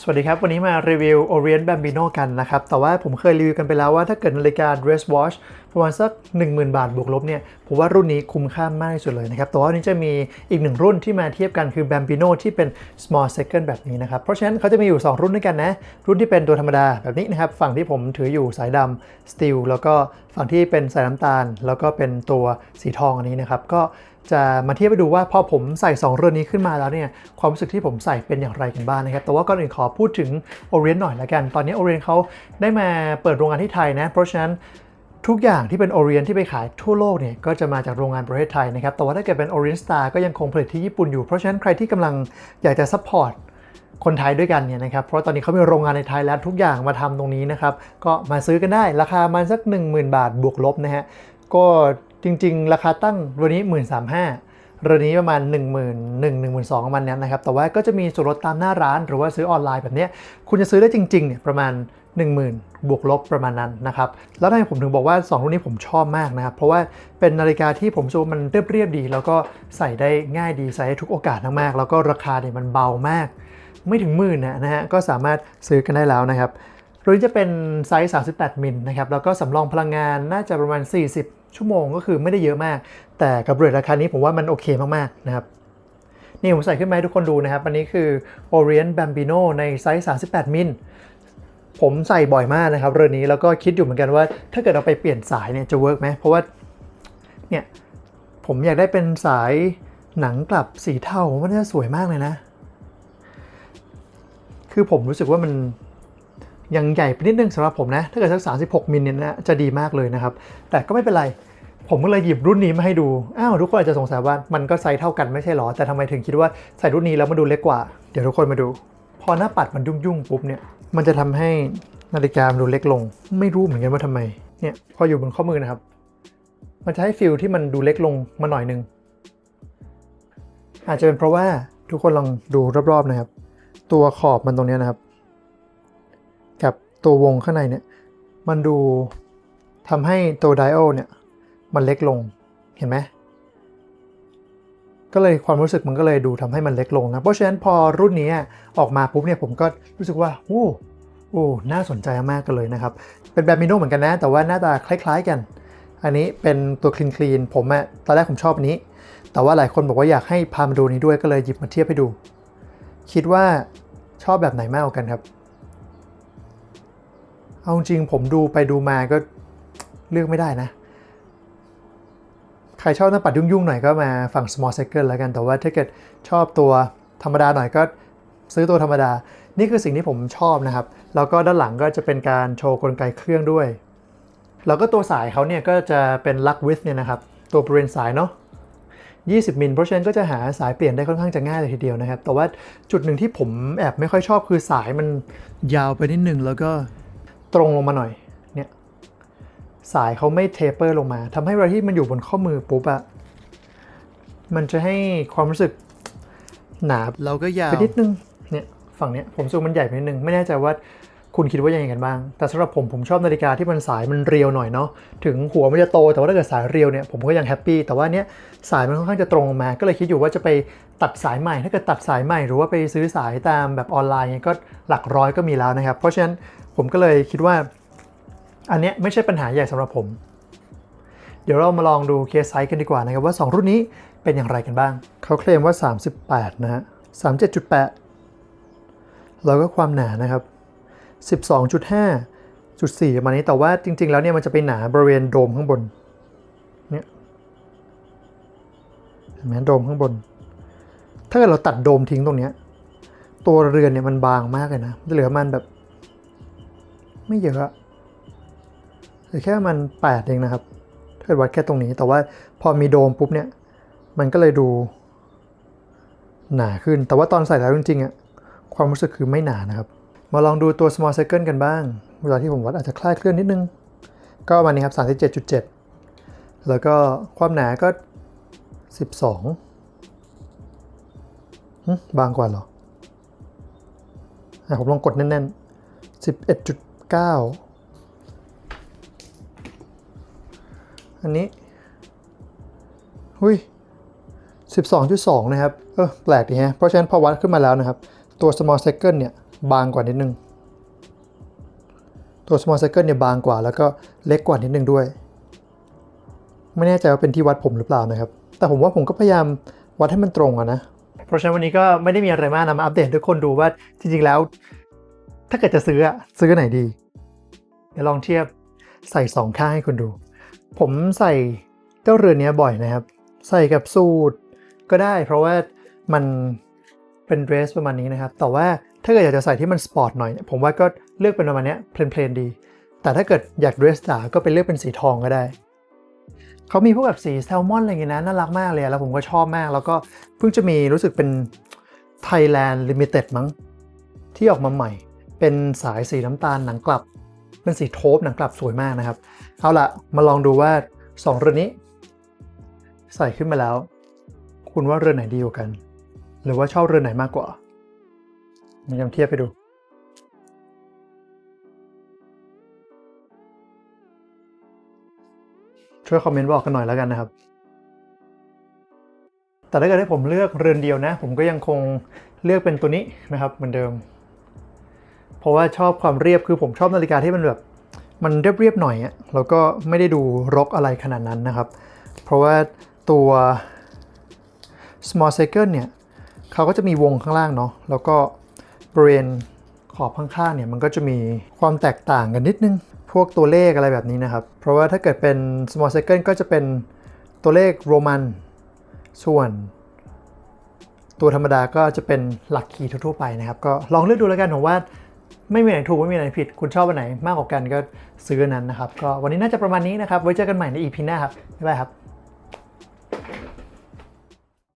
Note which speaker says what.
Speaker 1: สวัสดีครับ วันนี้มารีวิว Orient Bambino กันนะครับ แต่ว่าผมเคยรีวิวกันไปแล้วว่าถ้าเกิดนาฬิกา dress watch ประมาณสัก 10,000 บาทบวกลบเนี่ย ผมว่ารุ่นนี้คุ้มค่ามากที่สุดเลยนะครับ แต่ว่าวันนี้จะมีอีกหนึ่งรุ่นที่มาเทียบกันคือ Bambino ที่เป็น small second แบบนี้นะครับ เพราะฉะนั้นเขาจะมีอยู่ 2 รุ่นด้วยกันนะ รุ่นที่เป็นตัวธรรมดาแบบนี้นะครับ ฝั่งที่ผมถืออยู่สายดำ steel แล้วก็ฝั่งที่เป็นสายน้ำตาล แล้วก็เป็นตัวสีทองอันนี้นะครับ ก็ จะมาเทียบไปดูว่าพอผมใส่ 2 เรือนนี้ขึ้นมาแล้วเนี่ยความรู้สึกที่ผมใส่เป็นอย่างไรกันบ้างนะครับ แต่ว่าก่อนอื่นขอพูดถึง Orient หน่อยละกัน ตอนนี้ Orient เขาได้มาเปิดโรงงานที่ไทยนะ เพราะฉะนั้นทุกอย่างที่เป็น Orient ที่ไปขายทั่วโลกเนี่ยก็จะมาจากโรงงานประเทศไทยนะครับ แต่ว่าถ้าเกิดเป็น Orient Star ก็ยังคงผลิตที่ญี่ปุ่นอยู่ เพราะฉะนั้นใครที่กำลังอยากจะ support คนไทยด้วยกันเนี่ยนะครับ เพราะตอนนี้เขามีโรงงานในไทยแล้วทุกอย่างมาทำตรงนี้นะครับ ก็มาซื้อกันได้ ราคามาสัก 10,000 บาทบวกลบนะฮะ ก็ จริง ๆ ราคาตั้งวันนี้ 1 3 5 0 0เรือนนี้ประมาณ 1 1 0 0 0 1 2 0 0ประมาณนี้นะครับ แต่ว่าก็จะมีส่วนลดตามหน้าร้านหรือว่าซื้อออนไลน์แบบนี้ คุณจะซื้อได้จริงๆเนี่ยประมาณ 10,000 บวกลบประมาณนั้นนะครับ แล้วทำไมผมถึงบอกว่า 2 รุ่นนี้ผมชอบมากนะครับ เพราะว่าเป็นนาฬิกาที่ผมรู้สึกว่ามันเรียบๆดี แล้วก็ใส่ได้ง่ายดีใส่ได้ทุกโอกาสมากๆแล้วก็ราคาเนี่ยมันเบามาก ไม่ถึงหมื่นนะนะฮะก็สามารถซื้อกันได้แล้วนะครับรุ่นจะเป็นไซส์ 38 มิลนะครับแล้วก็สำรองพลังงานน่าจะประมาณ 40 ชั่วโมงก็คือไม่ได้เยอะมาก แต่กับเรทราคานี้ผมว่ามันโอเคมากๆนะครับนี่ผมใส่ขึ้นมาให้ทุกคนดูนะครับ อันนี้คือ Orient Bambino ในไซส์ 38 มิล ผมใส่บ่อยมากนะครับ เรือนนี้แล้วก็คิดอยู่เหมือนกันว่า ถ้าเกิดเราไปเปลี่ยนสายเนี่ยจะเวิร์กไหม เพราะว่าเนี่ยผมอยากได้เป็นสายหนังกลับสีเทาผมว่าจะสวยมากเลยนะ คือผมรู้สึกว่ามัน ยังใหญ่ไปนิดนึงสำหรับผมนะ ถ้าเกิดสัก 36 มิลเนี่ยนะจะดีมากเลยนะครับ แต่ก็ไม่เป็นไร ผมก็เลยหยิบรุ่นนี้มาให้ดู อ้าวทุกคนอาจจะสงสัยว่ามันก็ไซส์เท่ากันไม่ใช่หรอ แต่ทำไมถึงคิดว่าใส่รุ่นนี้แล้วมันดูเล็กกว่า เดี๋ยวทุกคนมาดู พอหน้าปัดมันยุ่งๆปุ๊บเนี่ย มันจะทำให้นาฬิกามันดูเล็กลง ไม่รู้เหมือนกันว่าทำไม เนี่ยพออยู่บนข้อมือนะครับ มันจะให้ฟิลที่มันดูเล็กลงมาหน่อยนึง อาจจะเป็นเพราะว่าทุกคนลองดูรอบๆนะครับ ตัวขอบมันตรงเนี้ยนะครับ ตัววงข้างในเนี่ย มันดูทำให้ตัวไดโอเนี่ย มันเล็กลงเห็นไหมก็เลยความรู้สึกมันก็เลยดูทำให้มันเล็กลงนะ เพราะฉะนั้นพอรุ่นนี้ออกมาปุ๊บเนี่ยผมก็รู้สึกว่าโอ้โอ้น่าสนใจมากกันเลยนะครับ เป็นแบบมิโนเหมือนกันนะ แต่ว่าหน้าตาคล้าย ๆกัน อันนี้เป็นตัวคลีนคลีนผมอะตอนแรกผมชอบอันนี้ แต่ว่าหลายคนบอกว่าอยากให้พามาดูนี้ด้วยก็เลยหยิบมาเทียบให้ดู คิดว่าชอบแบบไหนมากกว่ากันครับ เอาจริงผมดูไปดูมาก็เลือกไม่ได้นะ ใครชอบหน้าปัดยุ่งๆหน่อยก็มาฝั่ง small cycle แล้วกัน แต่ว่าถ้าเกิดชอบตัวธรรมดาหน่อยก็ซื้อตัวธรรมดา นี่คือสิ่งที่ผมชอบนะครับ แล้วก็ด้านหลังก็จะเป็นการโชว์กลไกเครื่องด้วย แล้วก็ตัวสายเขาเนี่ยก็จะเป็นลักวิ t เนี่ยนะครับ ตัวบริเวณสายเนาะ20 มิล เพราะฉะนั้นก็จะหาสายเปลี่ยนได้ค่อนข้างจะง่ายเลยทีเดียวนะครับ แต่ว่าจุดหนึ่งที่ผมแอบไม่ค่อยชอบคือสายมันยาวไปนิดนึงแล้วก็ ตรงลงมาหน่อยเนี่ยสายเขาไม่เทเปอร์ลงมาทำให้เวลาที่มันอยู่บนข้อมือปุ๊บอะมันจะให้ความรู้สึกหนา
Speaker 2: เราก็ยาว
Speaker 1: ไปนิดนึงเนี่ยฝั่งเนี้ยผมรู้สึกมันใหญ่ไปนิดนึงไม่แน่ใจว่า คุณคิดว่ายังไงกันบ้าง แต่สำหรับผมผมชอบนาฬิกาที่มันสายมันเรียวหน่อยเนาะ ถึงหัวมันจะโตแต่ว่าถ้าเกิดสายเรียวเนี่ยผมก็ยังแฮปปี้ แต่ว่าเนี้ยสายมันค่อนข้างจะตรงมา ก็เลยคิดอยู่ว่าจะไปตัดสายใหม่ ถ้าเกิดตัดสายใหม่หรือว่าไปซื้อสายตามแบบออนไลน์เนี่ยก็หลักร้อยก็มีแล้วนะครับ เพราะฉะนั้นผมก็เลยคิดว่า อันเนี้ยไม่ใช่ปัญหาใหญ่สำหรับผม เดี๋ยวเรามาลองดูเคสไซส์กันดีกว่านะครับว่า 2 รุ่นนี้เป็นอย่างไรกันบ้าง เขาเคลมว่า 38 นะฮะ37.8 แล้วก็ความหนานะครับ 12.5จุด4ประมาณนี้แต่ว่าจริง ๆ แล้วเนี่ยมันจะไปหนาบริเวณโดมข้างบนเนี่ยเห็นไหมโดมข้างบน ถ้าเกิดเราตัดโดมทิ้งตรงเนี้ยตัวเรือนเนี่ยมันบางมากเลยนะจะเหลือมันแบบ ไม่เยอะหลือแค่มัน8เองนะครับถ้าเกิดวัดแค่ตรงนี้ แต่ว่าพอมีโดมปุ๊บเนี่ย มันก็เลยดู หนาขึ้น แต่ว่าตอนใส่แล้วจริงๆอะความรู้สึกคือไม่หนานะครับ มาลองดูตัว small cycle กันบ้าง เวลาที่ผมวัดอาจจะคลาดเคลื่อนนิดนึง ก็ประมานี้ครับ 37.7 แล้วก็ความหนาก็ 12 บางกว่าเหรออะผมลองกดแน่นๆ 11.9 อันนี้หุ้ย12.2 นะครับ เออแปลกดีฮะ เพราะฉะนั้นพอวัดขึ้นมาแล้วนะครับ ตัว small cycle เนี่ย บางกว่านิดนึง ตัว small circle เนี่ยบางกว่า แล้วก็เล็กกว่านิดนึงด้วย ไม่แน่ใจว่าเป็นที่วัดผมหรือเปล่านะครับ แต่ผมว่าผมก็พยายามวัดให้มันตรงอะนะ เพราะฉะนั้นวันนี้ก็ไม่ได้มีอะไรมากนะมาอัปเดตให้ทุกคนดูว่าจริงๆแล้ว ถ้าเกิดจะซื้ออะซื้อไหนดี เดี๋ยวลองเทียบใส่สองข้างให้คุณดู ผมใส่เจ้าเรือนนี้บ่อยนะครับ ใส่กับสูทก็ได้ เพราะว่ามันเป็นเดรสประมาณนี้นะครับ แต่ว่า ถ้าเกิดอยากจะใส่ที่มันสปอร์ตหน่อยเนี่ยผมว่าก็เลือกเป็นประมาณเนี้ยเพลนๆดี แต่ถ้าเกิดอยากเดรสจ๋าก็ไปเลือกเป็นสีทองก็ได้เขามีพวกแบบสีแซลมอนอะไรอย่างเงี้ยนะน่ารักมากเลยแล้วผมก็ชอบมาก แล้วก็เพิ่งจะมีรู้สึกเป็น Thailand Limited มั้ง ที่ออกมาใหม่ เป็นสายสีน้ำตาลหนังกลับ เป็นสีโทปหนังกลับสวยมากนะครับ เอาละมาลองดูว่า2เรือนนี้ ใส่ขึ้นมาแล้ว คุณว่าเรือไหนดีกว่ากัน หรือว่าชอบเรือไหนมากกว่า มายังเทียบไปดู ช่วยคอมเมนต์บอกกันหน่อยแล้วกันนะครับ แต่ถ้าเกิดให้ผมเลือกเรือนเดียวนะ ผมก็ยังคงเลือกเป็นตัวนี้นะครับ เหมือนเดิม เพราะว่าชอบความเรียบคือผมชอบนาฬิกาที่มันแบบ มันเรียบๆหน่อยอะแล้วก็ไม่ได้ดูรกอะไรขนาดนั้นนะครับ เพราะว่าตัว small cycle เนี่ยเขาก็จะมีวงข้างล่างเนาะแล้วก็ บริเวณขอบข้างๆเนี่ยมันก็จะมีความแตกต่างกันนิดนึง พวกตัวเลขอะไรแบบนี้นะครับ เพราะว่าถ้าเกิดเป็น small cycle ก็จะเป็นตัวเลขโรมัน ส่วนตัวธรรมดาก็จะเป็นหลักคีย์ทั่วๆไปนะครับ ก็ลองเลือกดูแล้วกันผมว่าไม่มีไหนถูกไม่มีไหนผิด คุณชอบอันไหนมากกว่ากันก็ซื้อนนั้นนะครับ ก็วันนี้น่าจะประมาณนี้นะครับ ไว้เจอกันใหม่ใน EP หน้าครับบ๊ายบายครับ